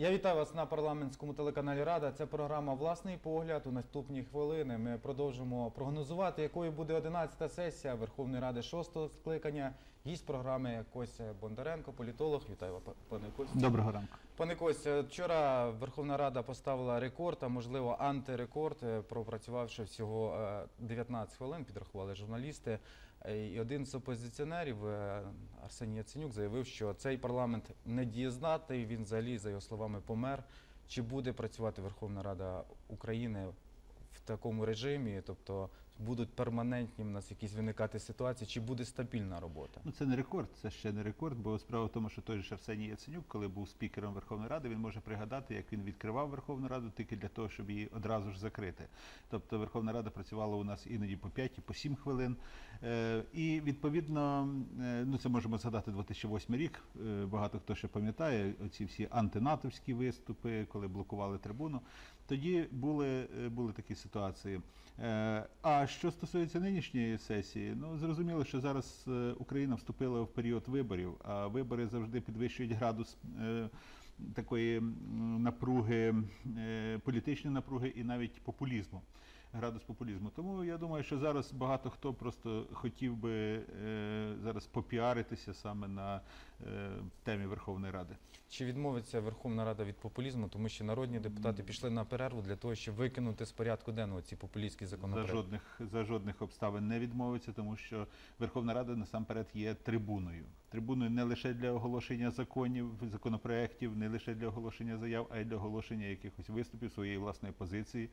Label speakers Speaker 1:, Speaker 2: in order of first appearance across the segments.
Speaker 1: Я вітаю вас на парламентському телеканалі Рада. Це програма Власний погляд. У наступні хвилини ми продовжимо прогнозувати, якою буде 11-та сесія Верховної Ради 6-го скликання. Гість програми Костя Бондаренко, політолог. Вітаю вас, пане Костя.
Speaker 2: Доброго ранку.
Speaker 1: Пане Костя, вчора Верховна Рада поставила рекорд, а можливо антирекорд, е, пропрацювавши всього е, 19 хвилин, підрахували журналісти. Е, І один з опозиціонерів е, Арсеній Яценюк заявив, що цей парламент недієздатний, він взагалі, за його словами, помер. Чи буде працювати Верховна Рада України такому режимі? Тобто будуть перманентні в нас якісь виникати ситуації, чи буде стабільна робота?
Speaker 2: Ну це не рекорд, це ще не рекорд, бо справа в тому, що той же Арсеній Яценюк, коли був спікером Верховної Ради, він може пригадати, як він відкривав Верховну Раду тільки для того, щоб її одразу ж закрити. Тобто Верховна Рада працювала у нас іноді по 5 і по 7 хвилин. Е, і відповідно, е, ну це можемо згадати 2008 рік. Е, багато хто ще пам'ятає оці всі антинатовські виступи, коли блокували трибуну. Тоді були, е, були такі ситуації. Е, А що стосується нинішньої сесії, ну зрозуміло, що зараз е, Україна вступила в період виборів, а вибори завжди підвищують градус такої напруги, політичної напруги і навіть популізму. Градус популізму. Тому я думаю, що зараз багато хто просто хотів би е, зараз попіаритися саме на е, темі Верховної Ради.
Speaker 1: Чи відмовиться Верховна Рада від популізму, тому що народні депутати пішли на перерву для того, щоб викинути з порядку денного ці популістські
Speaker 2: За жодних, за жодних обставин не відмовиться, тому що Верховна Рада насамперед є трибуною. Трибуною не лише для оголошення законів, законопроєктів, не лише для оголошення заяв, а й для оголошення якихось виступів своєї власної позиції.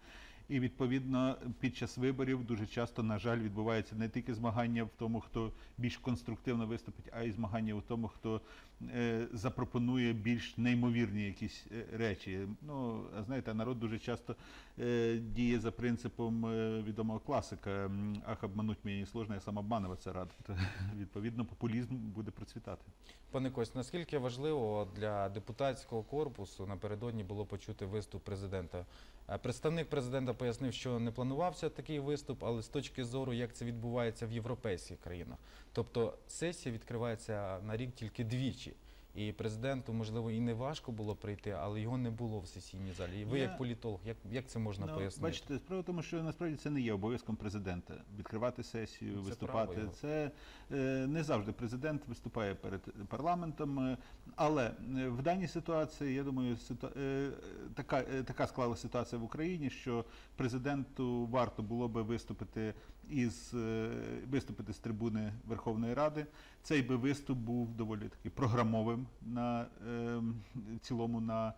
Speaker 2: І відповідно під час виборів дуже часто, на жаль, відбувається не тільки змагання в тому, хто більш конструктивно виступить, а й змагання в тому, хто е, запропонує більш неймовірні якісь е, речі. Ну, знаєте, народ дуже часто е, діє за принципом е, відомого класика «Ах, обмануть мені сложно, я сам обмануватися рад». Відповідно, популізм буде процвітати.
Speaker 1: Пане Кость, наскільки важливо для депутатського корпусу напередодні було почути виступ президента? Е, Представник президента пояснив, що не планувався такий виступ, але з точки зору, як це відбувається в європейських країнах. Тобто сесія відкривається на рік тільки двічі. І президенту, можливо, і не важко було прийти, але його не було в сесійній залі. І ви,
Speaker 2: Я-
Speaker 1: як політолог, як, як це можна
Speaker 2: Ну,
Speaker 1: пояснити?
Speaker 2: Бачите, справа в тому, що насправді це не є обов'язком президента відкривати сесію,
Speaker 1: Це
Speaker 2: виступати. Це е, не завжди президент виступає перед парламентом. е, Але е, в даній ситуації, я думаю, ситу- е, така, е, така склалася ситуація в Україні, що президенту варто було би виступити із е, виступити з трибуни Верховної Ради. Цей би виступ був доволі таки програмовим на е, в цілому на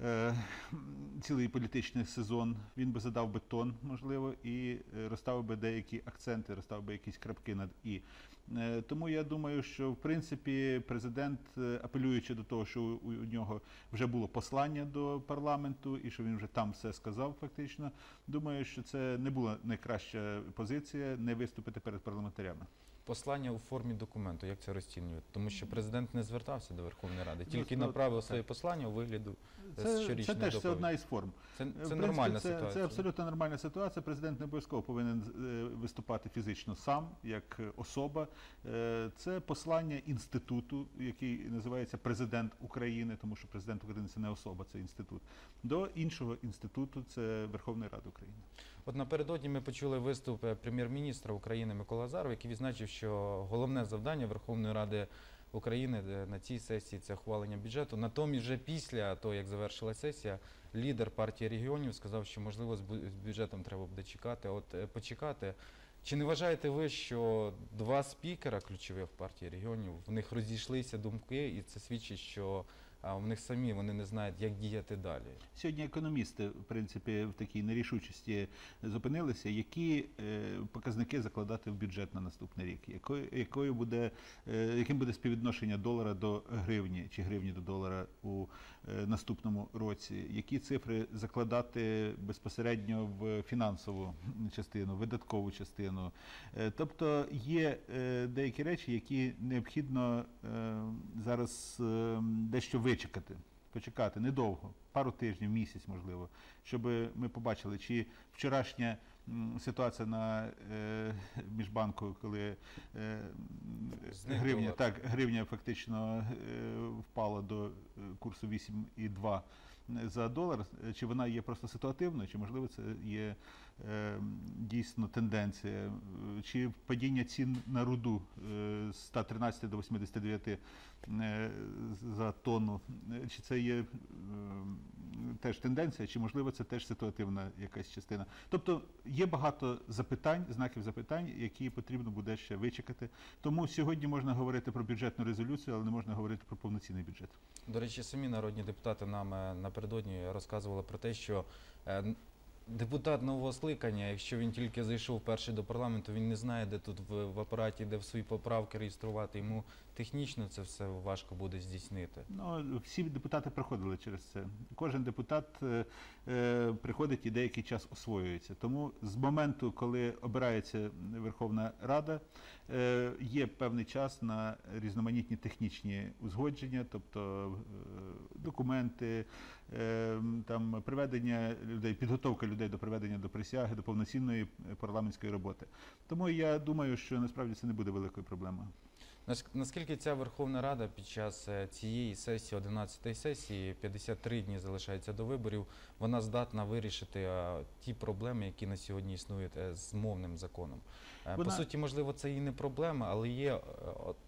Speaker 2: е, цілий політичний сезон. Він би задав би тон, можливо, і розставив би деякі акценти, розставив би якісь крапки над і. Е, Тому я думаю, що в принципі президент, е, апелюючи до того, що у у нього вже було послання до парламенту і що він вже там все сказав, фактично, думаю, що це не була найкраща позиція не виступити перед парламентарями.
Speaker 1: Послання у формі документу, як це розцінювати? Тому що президент не звертався до Верховної Ради,
Speaker 2: Ну,
Speaker 1: тільки
Speaker 2: ну,
Speaker 1: направив
Speaker 2: так.
Speaker 1: своє послання у вигляду
Speaker 2: Це,
Speaker 1: з
Speaker 2: це теж це одна із форм.
Speaker 1: Це,
Speaker 2: В
Speaker 1: це
Speaker 2: принципі,
Speaker 1: нормальна
Speaker 2: це,
Speaker 1: ситуація.
Speaker 2: Це абсолютно нормальна ситуація. Президент не обов'язково повинен е, виступати фізично сам, як е, особа. Е, Це послання інституту, який називається Президент України, тому що президент України це не особа, це інститут. До іншого інституту це Верховної Ради України.
Speaker 1: От напередодні ми почули виступ е, прем'єр-міністра України Микола Азаров, який відзначив, що головне завдання Верховної Ради України е, на цій сесії це ухвалення бюджету. Натомість, вже після того, як завершила сесія, лідер партії регіонів сказав, що можливо з бю- з бюджетом треба буде чекати. От е, почекати. Чи не вважаєте ви, що два спікера ключових партії регіонів в них розійшлися думки, і це свідчить, що а, в них самі вони не знають, як діяти далі?
Speaker 2: Сьогодні економісти, в принципі, в такій нерішучості зупинилися, які е, показники закладати в бюджет на наступний рік, якою, якою буде, е, яким буде співвідношення долара до гривні чи гривні до долара у е, наступному році, які цифри закладати безпосередньо в фінансову частину, видаткову частину. Тобто є деякі речі, які необхідно зараз дещо вичекати. почекати недовго, пару тижнів, місяць, можливо, щоб ми побачили, чи вчорашня ситуація на е, міжбанку, коли е, гривня, так, гривня фактично е, впала до е, курсу 8,2 за долар, е, чи вона є просто ситуативною, чи можливо це є е, дійсно тенденція, е, чи падіння цін на руду е, з 113 до 89 е, за тонну, е, чи це є е, теж тенденція, чи можливо це теж ситуативна якась частина. Тобто є багато запитань, знаків запитань, які потрібно буде ще вичекати. Тому сьогодні можна говорити про бюджетну резолюцію, але не можна говорити про повноцінний бюджет.
Speaker 1: До речі, самі народні депутати нам е, напередодні розказували про те, що е, депутат нового скликання, якщо він тільки зайшов перший до парламенту, він не знає, де тут в, в апараті, де в свої поправки реєструвати. Йому технічно це все важко буде здійснити.
Speaker 2: Ну, всі депутати проходили через це. Кожен депутат е, е, приходить і деякий час освоюється. Тому з моменту, коли обирається Верховна Рада, е, є певний час на різноманітні технічні узгодження, тобто е, документи, там приведення людей, підготовка людей до приведення до присяги, до повноцінної е, парламентської роботи. Тому я думаю, що насправді це не буде великою проблемою.
Speaker 1: Нас- Наскільки ця Верховна Рада під час е, цієї сесії, 11-ї сесії, 53 дні залишається до виборів, вона здатна вирішити е, ті проблеми, які на сьогодні існують з мовним законом. Е, По суті, можливо, це і не проблема, але є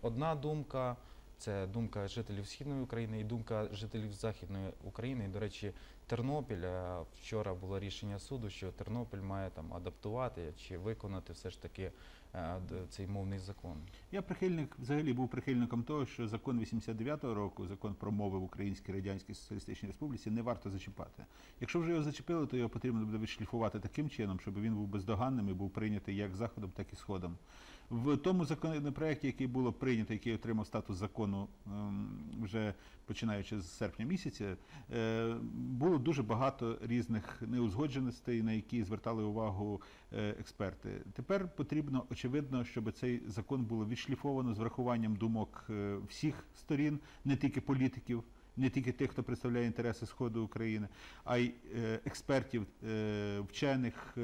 Speaker 1: одна думка. Це думка жителів Східної України і думка жителів Західної України. І, до речі, Тернопіль е, вчора було рішення суду, що Тернопіль має там адаптувати чи виконати все ж таки е, цей мовний закон.
Speaker 2: Я прихильник, взагалі був прихильником того, що закон 89-го року, закон про мови в Українській Радянській Соціалістичній Республіці, не варто зачіпати. Якщо вже його зачепили, то його потрібно буде відшліфувати таким чином, щоб він був бездоганним і був прийнятий як заходом, так і сходом. В тому законопроекті, який було прийнято, який отримав статус закону ем, вже починаючи з серпня місяця, е, було дуже багато різних неузгодженостей, на які звертали увагу е, експерти. Тепер потрібно очевидно, щоб цей закон було відшліфовано з врахуванням думок е, всіх сторін, не тільки політиків. Не тільки тих, хто представляє інтереси Сходу України, а й експертів, вчених,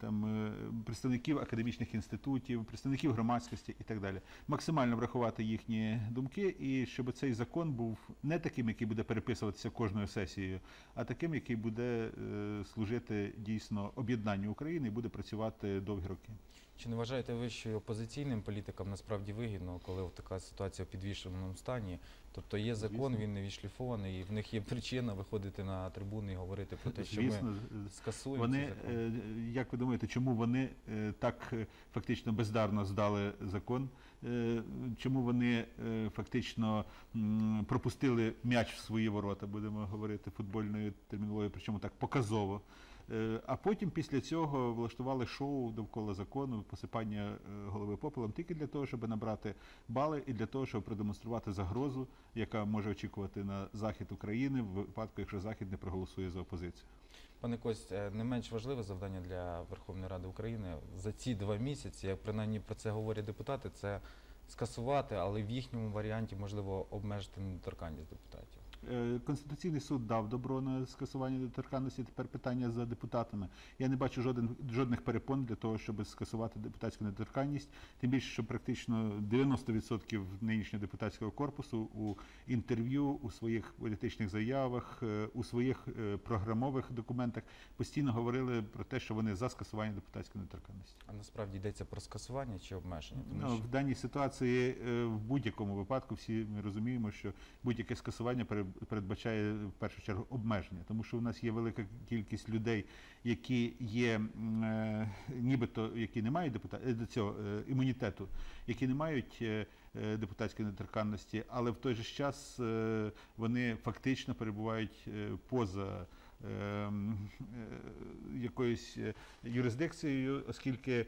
Speaker 2: там, е, представників академічних інститутів, представників громадськості і так далі. Максимально врахувати їхні думки, і щоб цей закон був не таким, який буде переписуватися кожною сесією, а таким, який буде е, служити дійсно об'єднанню України і буде працювати довгі роки.
Speaker 1: Чи не вважаєте ви, що опозиційним політикам насправді вигідно, коли така ситуація в підвішеному стані? Тобто є закон, він не відшліфований, і в них є причина виходити на трибуни і говорити про те, що
Speaker 2: Звісно,
Speaker 1: ми скасуємо
Speaker 2: Вони,
Speaker 1: цей закон.
Speaker 2: е, як ви думаєте, чому вони е, так е, фактично бездарно здали закон? Чому вони фактично пропустили м'яч в свої ворота, будемо говорити футбольною термінологією, причому так показово. Е, А потім після цього влаштували шоу довкола закону, посипання е, голови попелом тільки для того, щоб набрати бали і для того, щоб продемонструвати загрозу, яка може очікувати на захід України в випадку, якщо захід не проголосує за опозицію.
Speaker 1: Пане Кость, е, не менш важливе завдання для Верховної Ради України за ці два місяці, як принаймні про це говорять депутати, це скасувати, але в їхньому варіанті можливо обмежити недоторканність депутатів.
Speaker 2: Е, Конституційний суд дав добро на скасування недоторканності. Тепер питання за депутатами. Я не бачу жоден, жодних перепон для того, щоб скасувати депутатську недоторканність. Тим більше, що практично 90% нинішнього депутатського корпусу у інтерв'ю, у своїх політичних заявах, е, у своїх е, програмових документах постійно говорили про те, що вони за скасування депутатської недоторканності.
Speaker 1: А насправді йдеться про скасування чи обмеження? Тому
Speaker 2: Ну,
Speaker 1: що
Speaker 2: в даній ситуації в будь-якому випадку всі ми розуміємо, що будь-яке скасування передбачає в першу чергу обмеження, тому що в нас є велика кількість людей, які є е, нібито які не мають депута... е, до цього е, імунітету, які не мають е, депутатської недоторканності, але в той же час вони фактично перебувають поза. Якоюсь юрисдикцією, оскільки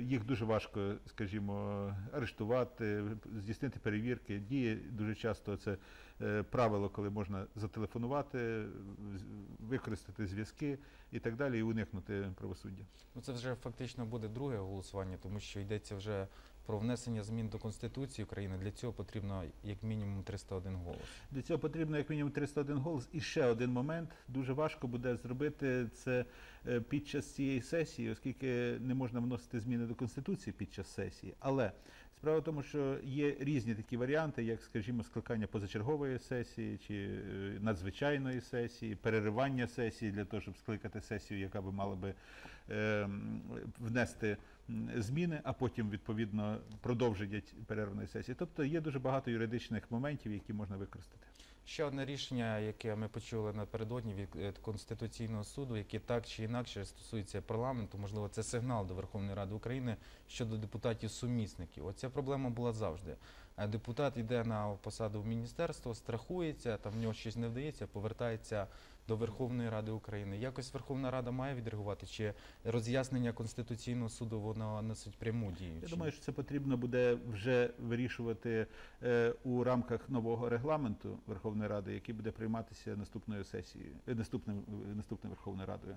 Speaker 2: їх дуже важко, скажімо, арештувати, здійснити перевірки. Діє дуже часто це правило, коли можна зателефонувати, використати зв'язки і так далі, і уникнути правосуддя.
Speaker 1: Ну це вже фактично буде друге голосування, тому що йдеться вже про внесення змін до Конституції України. Для цього потрібно як мінімум 301 голос.
Speaker 2: Для цього потрібно як мінімум 301 голос. І ще один момент. Дуже важко буде зробити це е, під час цієї сесії, оскільки не можна вносити зміни до Конституції під час сесії. Але справа в тому, що є різні такі варіанти, як, скажімо, скликання позачергової сесії чи е, надзвичайної сесії, переривання сесії для того, щоб скликати сесію, яка би мала би е, внести зміни, а потім відповідно продовження перервної сесії. Тобто є дуже багато юридичних моментів, які можна використати.
Speaker 1: Ще одне рішення, яке ми почули напередодні від е, Конституційного суду, яке так чи інакше стосується парламенту, можливо, це сигнал до Верховної Ради України щодо депутатів-сумісників. Оця проблема була завжди. Е, Депутат йде на посаду в міністерство, страхується, там в нього щось не вдається, повертається до Верховної Ради України. Якось Верховна Рада має відреагувати, чи роз'яснення Конституційного суду воно носить пряму дію?
Speaker 2: Я думаю, що це потрібно буде вже вирішувати е, у рамках нового регламенту Верховної Ради, який буде прийматися наступною сесією, е, наступним е, наступною Верховною Радою.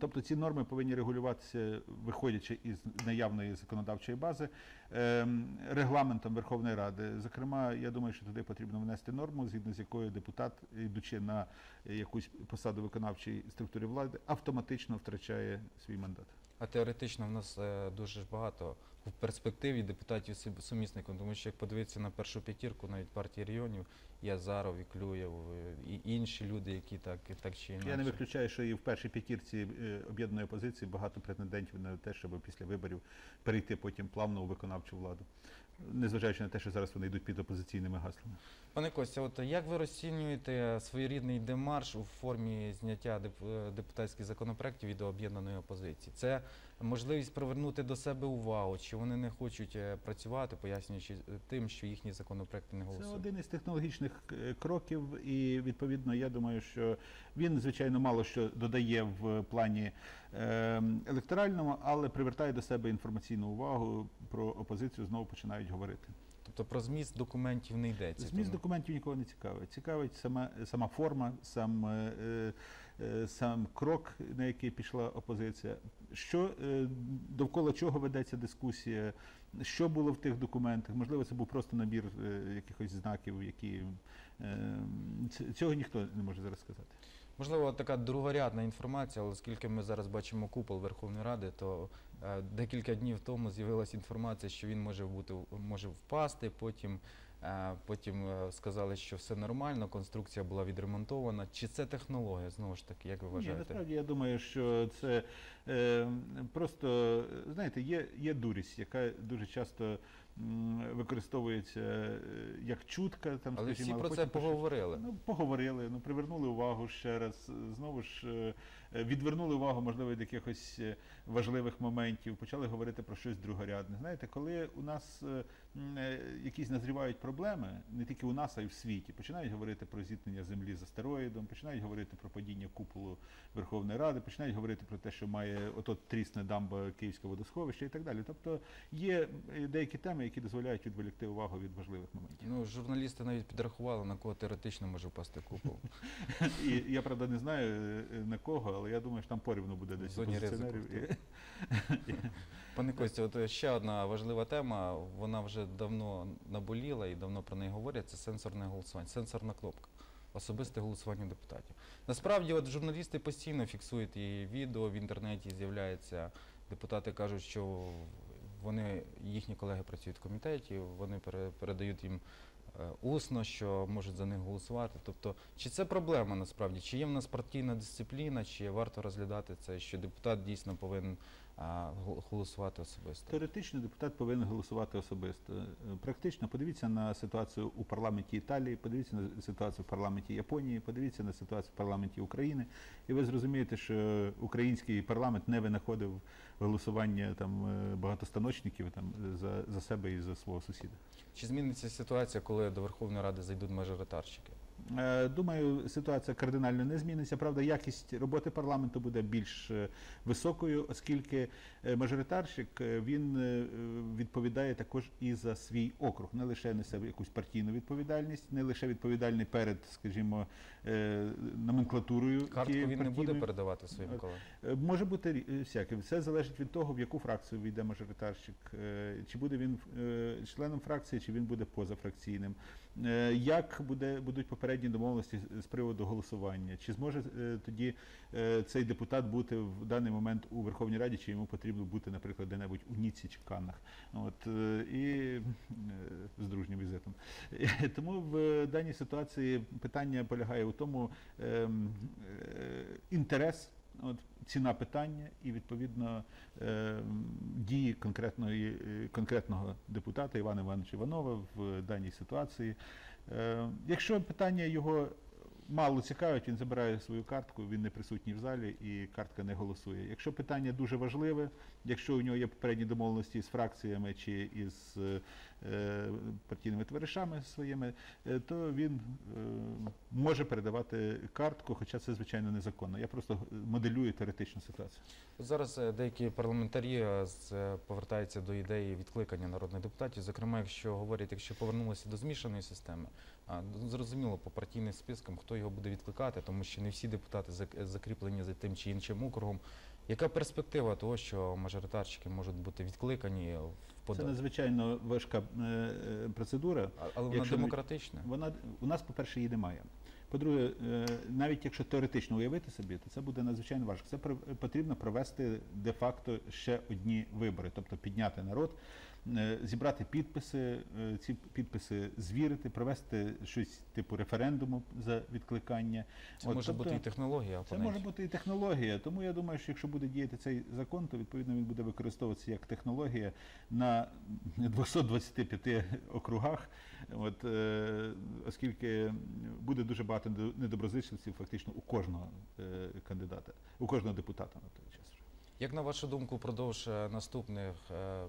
Speaker 2: Тобто ці норми повинні регулюватися, виходячи із наявної законодавчої бази, е, регламентом Верховної Ради. Зокрема, я думаю, що туди потрібно внести норму, згідно з якою депутат, йдучи на якусь посаду виконавчої структури влади, автоматично втрачає свій мандат.
Speaker 1: А теоретично в нас е, дуже багато в перспективі депутатів су- сумісників, тому що як подивитися на першу п'ятірку, навіть партії регіонів, і Азаров, і Клюєв, е, і інші люди, які так, так чи інакше.
Speaker 2: Я не виключаю, що і в першій п'ятірці е, об'єднаної опозиції багато претендентів на те, щоб після виборів перейти потім плавно у виконавчу владу, незважаючи на те, що зараз вони йдуть під опозиційними гаслами.
Speaker 1: Пане Костя, от як ви розцінюєте своєрідний демарш у формі зняття е, депутатських законопроєктів від об'єднаної опозиції? Це можливість привернути до себе увагу, чи вони не хочуть е, працювати, пояснюючи е, тим, що їхні законопроекти не
Speaker 2: Це один із технологічних е, кроків, і відповідно я думаю, що він звичайно мало що додає в плані е, електоральному, але привертає до себе інформаційну увагу про опозицію. Знову починають говорити.
Speaker 1: Тобто про зміст документів не йдеться.
Speaker 2: Зміст
Speaker 1: тому-
Speaker 2: документів нікого не цікавить. Цікавить сама, сама форма, сам, е, е, сам крок, на який пішла опозиція. Що е, довкола чого ведеться дискусія, що було в тих документах? Можливо, це був просто набір е, якихось знаків, які е, цього ніхто не може зараз сказати.
Speaker 1: Можливо, така другорядна інформація, але оскільки ми зараз бачимо купол Верховної Ради, то е, декілька днів тому з'явилася інформація, що він може бути може впасти. Потім, е, потім е, сказали, що все нормально, конструкція була відремонтована. Чи це технологія? Знову ж таки, як ви
Speaker 2: Ні, насправді я думаю, що це е, просто знаєте, є, є дурість, яка дуже часто використовується е, як чутка. Там,
Speaker 1: Але
Speaker 2: скажімо,
Speaker 1: всі про це поговорили.
Speaker 2: Ну, поговорили, ну привернули увагу ще раз. Знову ж е, е, відвернули увагу, можливо, від якихось е, важливих моментів, почали говорити про щось другорядне. Знаєте, коли у нас е, е, якісь назрівають проблеми, не тільки у нас, а й в світі, починають говорити про зіткнення землі з астероїдом, починають говорити про падіння куполу Верховної Ради, починають говорити про те, що має отот трісне дамба Київського водосховища і так далі. Тобто є е, деякі теми, які дозволяють відволікти увагу від важливих моментів.
Speaker 1: Ну, журналісти навіть підрахували, на кого теоретично може впасти купол.
Speaker 2: І я правда не знаю е, на кого, але я думаю, що там порівну буде десь
Speaker 1: ризику, Пане Костя, от е, ще одна важлива тема, вона вже давно наболіла і давно про неї говорять, це сенсорне голосування, сенсорна кнопка. Особисте голосування депутатів. Насправді, от журналісти постійно фіксують і відео в інтернеті з'являється. Депутати кажуть, що вони, їхні колеги працюють в комітеті, вони пере- передають їм е, усно, що можуть за них голосувати. Тобто, чи це проблема насправді? Чи є в нас партійна дисципліна, чи варто розглядати це, що депутат дійсно повинен а, голосувати особисто?
Speaker 2: Теоретично депутат повинен голосувати особисто. Е, Практично подивіться на ситуацію у парламенті Італії, подивіться на ситуацію в парламенті Японії, подивіться на ситуацію в парламенті України, і ви зрозумієте, що український парламент не винаходив голосування там е, багатостаночників там за, за себе і за свого сусіда.
Speaker 1: Чи зміниться ситуація, коли до Верховної Ради зайдуть мажоритарщики?
Speaker 2: Е, Думаю, ситуація кардинально не зміниться. Правда, якість роботи парламенту буде більш е, високою, оскільки е, мажоритарщик він відповідає також і за свій округ, не лише несе якусь партійну відповідальність, не лише відповідальний перед, скажімо, номенклатурою.
Speaker 1: Картку він не буде передавати своїм колегам.
Speaker 2: Може бути всяке. Все залежить від того, в яку фракцію війде мажоритарщик. Чи буде він членом фракції, чи він буде позафракційним. Е, Як буде, будуть попередні домовленості з- приводу голосування? Чи зможе е, тоді е, цей депутат бути в даний момент у Верховній Раді, чи йому потрібно бути, наприклад, де-небудь у Ніці чи Каннах? От, і з дружнім візитом. Тому в даній ситуації питання полягає у тому ем, інтерес От ціна питання і відповідно е, дії конкретної е, конкретного депутата Івана Івановича Іванова в даній ситуації. Е, якщо питання його мало цікавить, він забирає свою картку, він не присутній в залі і картка не голосує. Якщо питання дуже важливе, якщо у нього є попередні домовленості з фракціями чи із партійними товаришами своїми, е, то він е, може передавати картку, хоча це звичайно незаконно. Я просто моделюю теоретичну ситуацію.
Speaker 1: Зараз е, деякі парламентарі е, е, повертаються до ідеї відкликання народних депутатів. Зокрема, якщо говорять, якщо повернулися до змішаної системи, зрозуміло по партійним спискам, хто його буде відкликати, тому що не всі депутати закріплені за тим чи іншим округом. Яка перспектива того, що мажоритарщики можуть бути відкликані в
Speaker 2: Це надзвичайно важка е, е, процедура.
Speaker 1: Але вона демократична?
Speaker 2: Вона у нас, по-перше, її немає. По-друге, е, навіть якщо теоретично уявити собі, то це буде надзвичайно важко. Це потрібно провести де-факто ще одні вибори, тобто підняти народ, зібрати підписи, е, ці підписи звірити, провести щось типу референдуму за відкликання.
Speaker 1: Це
Speaker 2: От,
Speaker 1: може
Speaker 2: тобто-
Speaker 1: бути і технологія
Speaker 2: Це
Speaker 1: опонентів.
Speaker 2: може бути і технологія. Тому я думаю, що якщо буде діяти цей закон, то відповідно він буде використовуватися як технологія на 225 округах. От, е, оскільки буде дуже багато недо- недоброзичливців фактично у кожного е, кандидата, у кожного депутата на той час.
Speaker 1: Як на вашу думку, впродовж е, наступних е,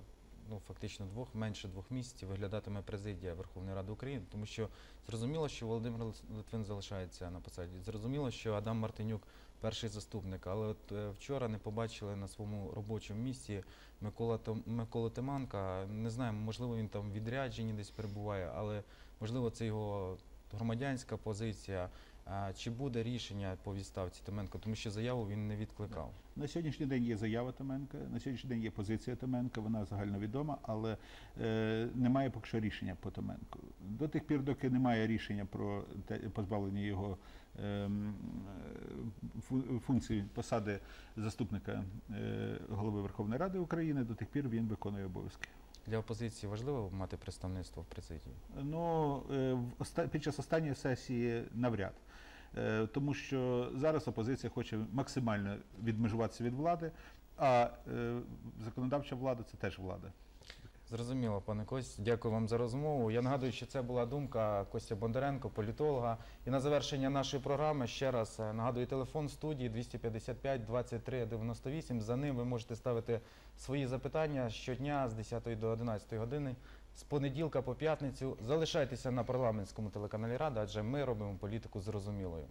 Speaker 1: ну фактично двох менше двох місяців виглядатиме президія Верховної Ради України, тому що зрозуміло, що Володимир Литвин залишається на посаді. Зрозуміло, що Адам Мартинюк перший заступник, але от е, вчора не побачили на своєму робочому місці Микола Миколу Тиманка. Не знаємо, можливо, він там в відрядженні десь перебуває, але можливо це його громадянська позиція. Чи буде рішення по відставці Тименко, тому що заяву він не відкликав.
Speaker 2: На сьогоднішній день є заява Томенка, на сьогоднішній день є позиція Томенка, вона загальновідома, але е, немає поки що рішення по Томенку. До тих пір, доки немає рішення про те, позбавлення його ем, е, функції посади заступника е, голови Верховної Ради України, до тих пір він виконує обов'язки.
Speaker 1: Для опозиції важливо мати представництво в президії.
Speaker 2: Ну, е, під час останньої сесії навряд. Е, Тому що зараз опозиція хоче максимально відмежуватися від влади, а е, законодавча влада це теж влада.
Speaker 1: Зрозуміло, пане Кость. Дякую вам за розмову. Я нагадую, що це була думка Костя Бондаренко, політолога. І на завершення нашої програми ще раз е, нагадую телефон студії 255 23 98. За ним ви можете ставити свої запитання щодня з 10 до 11 години. З понеділка по п'ятницю залишайтеся на парламентському телеканалі Рада, адже ми робимо політику зрозумілою.